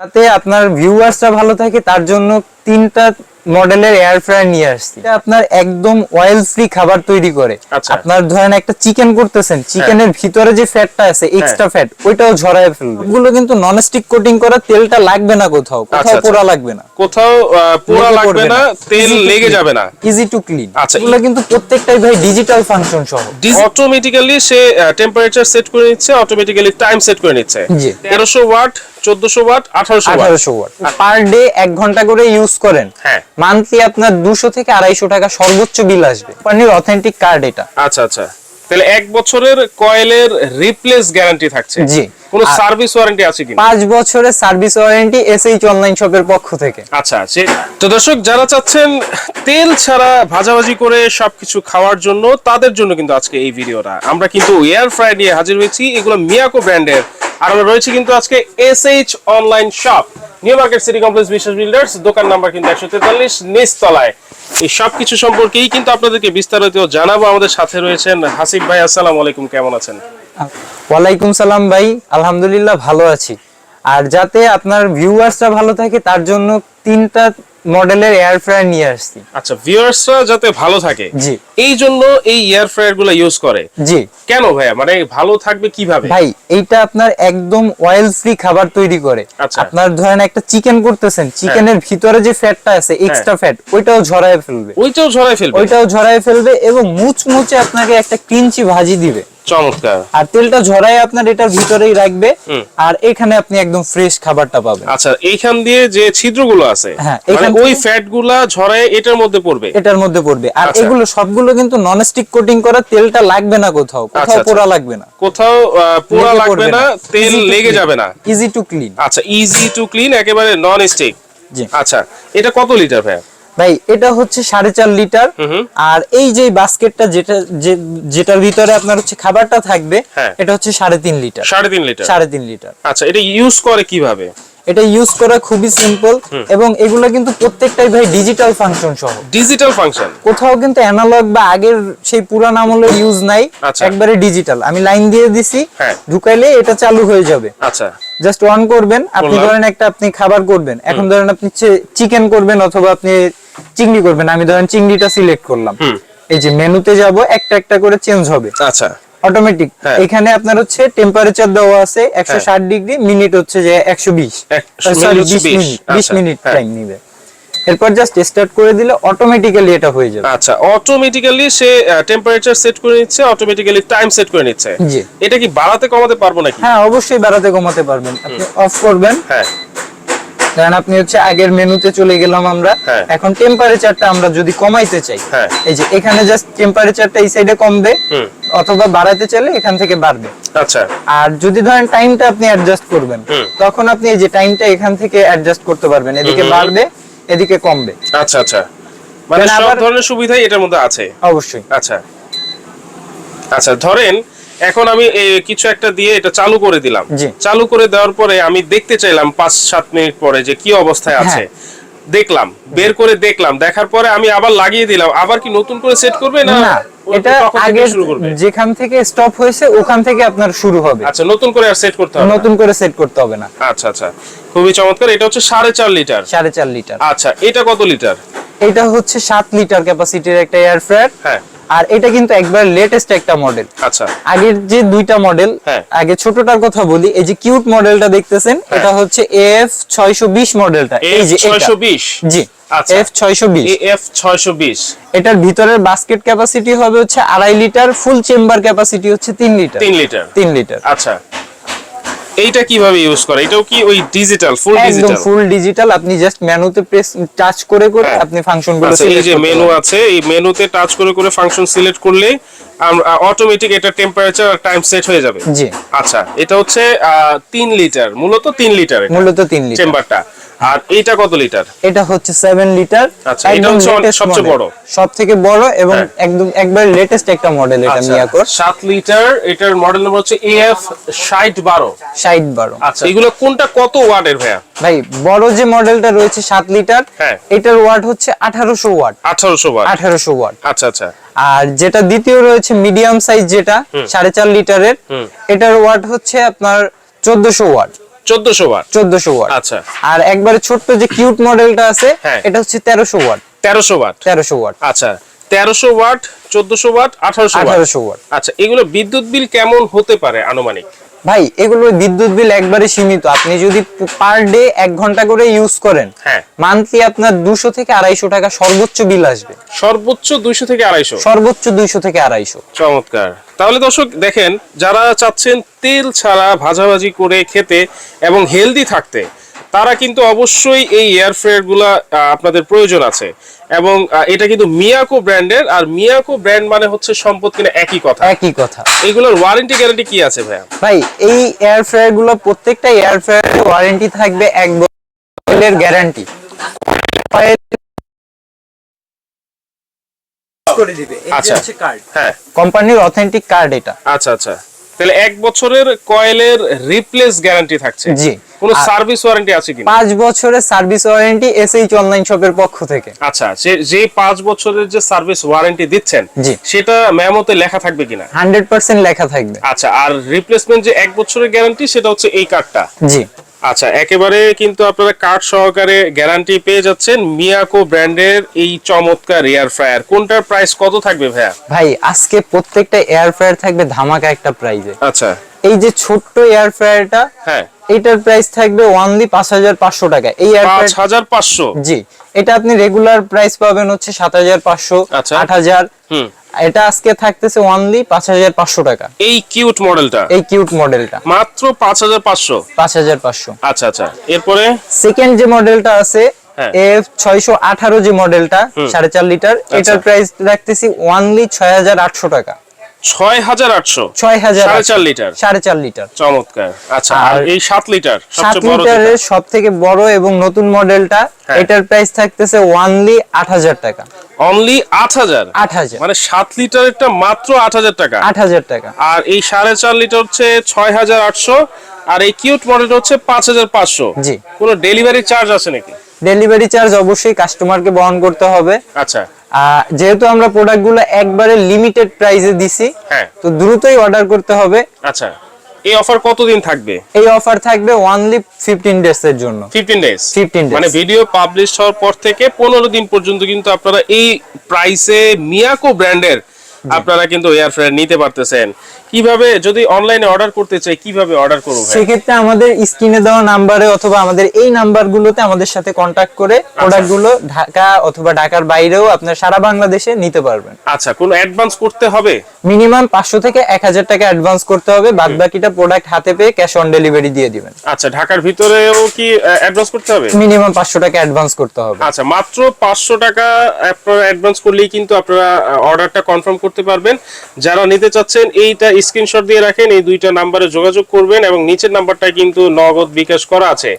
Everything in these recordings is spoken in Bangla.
যাতে আপনার ভিউয়ার্সরা ভালো থাকে তার জন্য তিনটা মডেলের এয়ার ফ্রায়ার নিয়ে আসছি। আপনার একদম অয়েল ফ্রি খাবার তৈরি করে। আচ্ছা। আপনার ধরেন একটা চিকেন করতেছেন চিকেনের ভিতরে যে ফ্যাটটা আছে এক্সট্রা ফ্যাট ওইটাও ঝরায় ফেলবে। এগুলো কিন্তু নন স্টিক কোটিং করা তেলটা লাগবে না কোথাও। কোথাও আচ্ছা। পোড়া লাগবে না। কোথাও পোড়া লাগবে না তেল লেগে যাবে না। ইজি টু ক্লিন আচ্ছা, এগুলো কিন্তু প্রত্যেকটাই ভাই ডিজিটাল ফাংশন সহ। অটোমেটিক্যালি সে টেম্পারেচার সেট করে নিচ্ছে অটোমেটিক্যালি টাইম সেট করে নিচ্ছে। জি। তেরোশো ওয়াট চোদ্দশো ওয়াট আঠারোশো ওয়াট। আঠারোশো ওয়াট। পার ডে এক ঘণ্টা করে ইউজ করেন। হ্যাঁ। মান্থলি আপনার দুশো থেকে আড়াইশো টাকা সর্বোচ্চ বিল আসবে। কোম্পানির অথেন্টিক কার্ড এটা। আচ্ছা আচ্ছা। তাহলে এক বছরের কয়েলের রিপ্লেস গ্যারান্টি থাকছে। জি। কোনো সার্ভিস ওয়ারেন্টি আছে পাঁচ বছরের সার্ভিস ওয়ারেন্টি এসএইচ অনলাইন শপের পক্ষ থেকে। আচ্ছা সে তো দর্শক যারা চাচ্ছেন তেল ছাড়া ভাজাভাজি করে সবকিছু খাওয়ার জন্য তাদের জন্য কিন্তু আজকে এই ভিডিওটা। আমরা কিন্তু এয়ার ফ্রাই নিয়ে হাজির হয়েছি। এগুলো মিয়াকো ব্র্যান্ডের আর আমরা রয়েছে কিন্তু আজকে S H online shop new market city complex Biswas builders দোকান নাম্বার কিন্তু একশো তেতাল্লিশ, নিচতলায়। এই সব কিছু সম্পর্কেই কিন্তু আপনাদেরকে বিস্তারিত জানাব। আমাদের সাথে রয়েছেন হাসিফ ভাই, আসসালামু আলাইকুম, কেমন আছেন? ওয়ালাইকুম সালাম ভাই, আলহামদুলিল্লাহ ভালো আছি। আর যাতে আপনার ভিউয়ার্সটা ভালো থাকে, তার জন্য তিনটা মডেলের এয়ার ফ্রায়ার নিয়ে আসছি। আচ্ছা ভিউয়ার্সরা যাতে ভালো থাকে জি। এই জন্য এই এয়ার ফ্রায়ারগুলো ইউজ করে। জি। কেন ভাইয়া? মানে ভালো থাকবে কীভাবে? ভাই এইটা আপনার একদম অয়েল ফ্রি খাবার তৈরি করে। আচ্ছা। আপনার ধরেন একটা চিকেন করতেছেন চিকেনের ভিতরে যে ফ্যাটটা আছে এক্সট্রা ফ্যাট ওইটাও ঝরায় ফেলবে। ওইটাও ঝরায় ফেলবে। ওইটাও ঝরায় ফেলবে এবং মুচমুচে আপনাকে একটা ক্রিঞ্চি ভাজি দিবে। চমৎকার। আর তেলটা ঝরায় আপনার এটার ভিতরেই রাখবে আর এখানে আপনি একদম ফ্রেশ খাবারটা পাবেন। আচ্ছা এইখান দিয়ে যে ছিদ্রগুলো আছে হ্যাঁ, মানে ওই থেকে- ফ্যাটগুলা ঝরায় এটার মধ্যে পড়বে? এটার মধ্যে পড়বে। আর আচ্ছা। এগুলো সবগুলো কিন্তু নন স্টিক কোটিং করা তেলটা লাগবে না কোথাও আচ্ছা, কোথাও আচ্ছা। পোড়া লাগবে না। কোথাও পোড়া লাগবে না। তেল লেগে যাবে না। ইজি টু ক্লিন আচ্ছা ইজি টু ক্লিন একেবারে নন স্টিক আচ্ছা এটা কত লিটার ভাইয়া? ভাই এটা হচ্ছে সাড়ে চার লিটার। আর এই যে বাস্কেটটা যেটা যেটার ভিতরে আপনার হচ্ছে খাবারটা থাকবে হ্যাঁ। এটা হচ্ছে সাড়ে তিন লিটার। সাড়ে তিন লিটার? সাড়ে তিন লিটার। আচ্ছা এটা ইউজ করে কীভাবে? এটা ইউজ করা খুবই সিম্পল এবং এগুলো কিন্তু প্রত্যেকটাই ভাই ডিজিটাল ফাংশন সহ। Digital function? কোথাও কিন্তু অ্যানালগ বা আগের সেই পুরান আমলের ইউজ নাই আচ্ছা। একবারে ডিজিটাল। আমি লাইন দিয়ে দিছি হ্যাঁ। ঢুকাইলে এটা চালু হয়ে যাবে। আচ্ছা। জাস্ট অন করবেন আপনি ধরেন একটা আপনি খাবার করবেন। এখন ধরেন আপনি চিকেন করবেন অথবা আপনি চিংড়ি করবেন। আমি ধরেন চিংড়িটা সিলেক্ট করলাম। এই যে মেনুতে যাব একটা একটা করে চেঞ্জ হবে। আচ্ছা। অটোমেটিক হ্যাঁ। এখানে আপনার হচ্ছে টেম্পারেচার দেওয়া আছে একশো ষাট ডিগ্রি মিনিট হচ্ছে যে একশো বিশ। এক- মিনিট 20 মিনিট। টাইম নিবে। এরপর জাস্ট স্টার্ট করে দিলে অটোমেটিক্যালি এটা হয়ে যাবে। আচ্ছা অটোমেটিক্যালি সে টেম্পারেচার সেট করে নিচ্ছে অটোমেটিক্যালি টাইম সেট করে নিচ্ছে। জি। এটা কি বাড়াতে কমাতে পারব নাকি? হ্যাঁ অবশ্যই বাড়াতে কমাতে পারবেন। আপনি অফ করবেন। হ্যাঁ। ধরেন আপনি হচ্ছে আগের মেনুতে চলে গেলাম আমরা। হ্যাঁ। এখন টেম্পারেচারটা আমরা যদি কমাইতে চাই হ্যাঁ। এই যে এখানে জাস্ট টেম্পারেচারটা এই সাইডে কমবে অথবা বাড়াতে চাইলে এখান থেকে বাড়বে। আচ্ছা। আর যদি ধরেন টাইমটা আপনি অ্যাডজাস্ট করবেন তখন আপনি এই যে টাইমটা এখান থেকে অ্যাডজাস্ট করতে পারবেন। এদিকে বাড়বে এদিকে কমবে। আচ্ছা আচ্ছা। মানে সব ধরনের সুবিধাই এটার মধ্যে আছে? অবশ্যই। আচ্ছা। আচ্ছা ধরেন এখন আমি কিছু একটা দিয়ে এটা চালু করে দিলাম। চালু করে দেওয়ার পরে আমি দেখতে চাইলাম পাঁচ সাত মিনিট পরে যে কি অবস্থায় আছে। হ্যাঁ। দেখলাম বের করে দেখলাম দেখার পরে আমি আবার লাগিয়ে দিলাম। আবার কি নতুন করে সেট করবে না এটা আগে যেখান থেকে স্টপ হয়েছে ওখান থেকে আপনার শুরু হবে। আচ্ছা নতুন করে আর সেট করতে হবে নতুন করে সেট করতে হবে না। আচ্ছা আচ্ছা। খুবই চমৎকার। এটা হচ্ছে সাড়ে চার লিটার। সাড়ে চার লিটার। আচ্ছা এটা কত লিটার? এটা হচ্ছে সাত লিটার ক্যাপাসিটির একটা এয়ার ফ্রায়ার হ্যাঁ। আর এটা কিন্তু একবার লেটেস্ট একটা মডেল আচ্ছা। আগের যে দুইটা মডেল হ্যাঁ। আগে ছোটটার কথা বলি এই যে কিউট মডেলটা দেখতেছেন হ্যাঁ। এটা হচ্ছে এফ ছয়শো বিশ মডেলটা এই যে এটা। ছয়শো বিশ? জি আচ্ছা। এফ ছয়শো বিশ। এফ ছয়শো বিশ। এটার ভিতরের বাস্কেট ক্যাপাসিটি হবে হচ্ছে আড়াই লিটার ফুল চেম্বার ক্যাপাসিটি হচ্ছে তিন লিটার তিন লিটার তিন লিটার আচ্ছা। এইটা কীভাবে ইউজ করে? এটাও কি ওই ডিজিটাল ফুল ডিজিটাল একদম ফুল ডিজিটাল আপনি জাস্ট মেনুতে প্রেস টাচ করে করে আপনি আপনি ফাংশন করতে পারেন এই যে মেনু আছে এই মেনুতে টাচ করে করে ফাংশন সিলেক্ট করলে অটোমেটিক এটা টেম্পারেচার টাইম সেট হয়ে যাবে। জি। আচ্ছা এটা হচ্ছে আহ, তিন লিটার মূলত তিন লিটার মূলত তিন লিটার চেম্বারটা আর এইটা কত লিটার এটা হচ্ছে সেভেন লিটার আচ্ছা, এটা হচ্ছে সবচেয়ে বড়। সব থেকে বড় এবং হ্যাঁ। একদম একবার লেটেস্ট একটা মডেল এটা মিয়াকোর সাত লিটার এটার মডেল নম্বর হচ্ছে বারো। ষাট বারো। আচ্ছা এগুলো কোনটা কত ওয়াটের ভাইয়া? ভাই বড় যে মডেলটা রয়েছে সাত লিটার হ্যাঁ। এটার ওয়াট হচ্ছে আঠারোশো ওয়াট। আঠারোশো ওয়াট। আঠারোশো ওয়াট। আচ্ছা আচ্ছা। আর যেটা দ্বিতীয় রয়েছে মিডিয়াম সাইজ যেটা সাড়ে চার লিটারের এটার ওয়াট হচ্ছে আপনার চোদ্দশো ওয়াট চোদ্দশো ওয়াট চোদ্দশো ওয়াট আচ্ছা। আর একবারে ছোট্ট যে কিউট মডেলটা আছে হ্যাঁ। এটা হচ্ছে তেরোশো ওয়াট তেরোশো ওয়াট তেরোশো ওয়াট আচ্ছা। তেরোশো ওয়াট চোদ্দশো ওয়াট আঠারোশো আঠারোশো ওয়াট আচ্ছা এগুলো বিদ্যুৎ বিল কেমন হতে পারে আনুমানিক? ভাই এগুলো বিদ্যুৎ বিল একবারে সীমিত। আপনি যদি পার ডে এক ঘণ্টা করে ইউজ করেন হ্যাঁ। মান্থলি আপনার দুশো থেকে আড়াইশো টাকা সর্বোচ্চ বিল আসবে। সর্বোচ্চ দুইশো থেকে আড়াইশো? সর্বোচ্চ দুইশো থেকে আড়াইশো। চমৎকার। তাহলে দর্শক দেখেন যারা চাচ্ছেন তেল ছাড়া ভাজাভাজি করে খেতে এবং হেলদি থাকতে তারা কিন্তু অবশ্যই এই এয়ার ফ্রায়ারগুলা আপনাদের প্রয়োজন আছে। এবং এটা কিন্তু মিয়াকো ব্র্যান্ডের আর মিয়াকো ব্র্যান্ড মানে হচ্ছে সম্পদ কিনা একই কথা। একই কথা। এগুলোর ওয়ারেন্টি গ্যারান্টি কি আছে ভাইয়া? ভাই এই এয়ার ফ্রায়ারগুলো প্রত্যেকটা এয়ার ফ্রায়ার ওয়ারেন্টি থাকবে এক বছরের গ্যারান্টি করে দিবে। এই আচ্ছা। হচ্ছে কার্ড হ্যাঁ। কোম্পানির অথেন্টিক কার্ড এটা। আচ্ছা আচ্ছা। তাহলে এক বছরের কয়েলের রিপ্লেস গ্যারান্টি থাকছে। জি। কোনো সার্ভিস ওয়ারেন্টি আছে কি পাঁচ বছরের সার্ভিস ওয়ারেন্টি এসএইচ অনলাইন শপের পক্ষ থেকে। আচ্ছা যে পাঁচ বছরের যে সার্ভিস ওয়ারেন্টি দিচ্ছেন। সেটা মেমোতে লেখা থাকবে কিনা? হান্ড্রেড পার্সেন্ট লেখা থাকবে। আচ্ছা আর রিপ্লেসমেন্ট যে এক বছরের গ্যারান্টি সেটা হচ্ছে এই কার্ডটা জি। আচ্ছা একেবারে কিন্তু আপনারা কার্ড সহকারে গ্যারান্টি পেয়ে যাচ্ছেন মিয়াকো ব্র্যান্ডের এই চমৎকার এয়ার ফ্রায়ার। কোনটার প্রাইস কত থাকবে ভাইয়া? ভাই আজকে প্রত্যেকটা এয়ার ফ্রায়ার থাকবে ধামাকা একটা প্রাইজে। আচ্ছা। এই যে ছোট্ট এয়ার ফ্রায়ারটা হ্যাঁ। এটার প্রাইস থাকবে ওনলি পাঁচ হাজার পাঁচশো টাকা। এই পাঁচ হাজার পাঁচশো? জি এটা আপনি রেগুলার প্রাইস পাবেন হচ্ছে সাত হাজার পাঁচশো আচ্ছা। আট হাজার। এটা আজকে থাকতেছে ওনলি পাঁচ হাজার পাঁচশো টাকা। এই কিউট মডেলটা এই কিউট মডেলটা মাত্র পাঁচ হাজার পাঁচশো? পাঁচ হাজার পাঁচশো। আচ্ছা আচ্ছা। এরপরে? সেকেন্ড যে মডেলটা আছে হ্যাঁ। এফ ছয়শো আঠারো যে মডেলটা সাড়ে চার লিটার আচ্ছা। এটার প্রাইস রাখতেছি ওনলি ছয় হাজার আটশো টাকা। ছয় হাজার আটশো। ছয় হাজার চার লিটার। সাড়ে চার লিটার। চমৎকার। আচ্ছা আর এই সাত লিটার সাত লিটারের সব থেকে বড় এবং নতুন মডেলটা হ্যাঁ। এটার প্রাইস থাকতেছে ওনলি আট হাজার টাকা। অনলি আট হাজার? আট হাজার। মানে সাত লিটারেরটা মাত্র আট হাজার টাকা। আট হাজার টাকা। আর এই সাড়ে চার লিটার হচ্ছে ছয় হাজার আটশো আর এই কিউট মডেলটা হচ্ছে পাঁচ হাজার পাঁচশো। জি। কোনো ডেলিভারি চার্জ আছে নাকি? ডেলিভারি চার্জ অবশ্যই কাস্টমারকে বহন করতে হবে। আচ্ছা। যেহেতু আমরা প্রোডাক্টগুলো একবারে লিমিটেড প্রাইসে দিছি হ্যাঁ। তো দ্রুতই অর্ডার করতে হবে। আচ্ছা এই অফার কতদিন থাকবে? এই অফার থাকবে অনলি ফিফটিন ডেজ এর জন্য। Fifteen days 15 days। মানে ভিডিও পাবলিশ হওয়ার পর থেকে পনেরো দিন পর্যন্ত কিন্তু আপনারা এই প্রাইসে মিয়াকো ব্র্যান্ডের আপনারা কিন্তু এয়ার ফ্রায়ার নিতে পারতেছেন। কীভাবে যদি অনলাইনে অর্ডার করতে চাই কীভাবে অর্ডার করব? সেক্ষেত্রে আমাদের স্ক্রিনে দেওয়া নাম্বারে অথবা আমাদের এই নাম্বারগুলোতে আমাদের সাথে কন্ট্যাক্ট করে আচ্ছা। প্রোডাক্টগুলো ঢাকা অথবা ঢাকার বাইরেও আপনার সারা বাংলাদেশে নিতে পারবেন। আচ্ছা কোনো অ্যাডভান্স করতে হবে? মিনিমাম পাঁচশো থেকে এক হাজার টাকা অ্যাডভান্স করতে হবে। বাদ বাকিটা প্রোডাক্ট হাতে পেয়ে ক্যাশ অন ডেলিভারি দিয়ে দিবেন। আচ্ছা ঢাকার ভিতরেও কি অ্যাডভান্স করতে হবে? মিনিমাম পাঁচশো টাকা অ্যাডভান্স করতে হবে। আচ্ছা মাত্র পাঁচশো টাকা আপনারা অ্যাডভান্স করলেই কিন্তু আপনারা অর্ডারটা কনফার্ম করতে পারবেন। যারা নিতে চাচ্ছেন এইটা স্ক্রিনশট দিয়ে রাখেন এই দুইটা নাম্বারে যোগাযোগ করবেন এবং নিচের নাম্বারটায় কিন্তু নগদ বিকাশ করা আছে।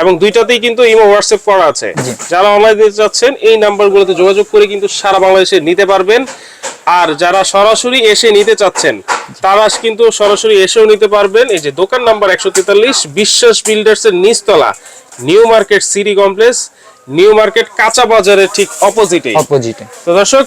এবং দুইটাতেই কিন্তু ইমো হোয়াটসঅ্যাপ করা আছে। যারা অনলাইন দিতে চাচ্ছেন এই নাম্বারগুলোতে যোগাযোগ করে কিন্তু সারা বাংলাদেশে নিতে পারবেন। আর যারা সরাসরি এসে নিতে চাচ্ছেন তারা কিন্তু সরাসরি এসেও নিতে পারবেন। এই যে দোকান নাম্বার একশো তেতাল্লিশ বিশ্বাস বিল্ডার্স এর নিচতলা new market city complex new market কাঁচা বাজারের ঠিক অপোজিটে অপোজিটে তো দর্শক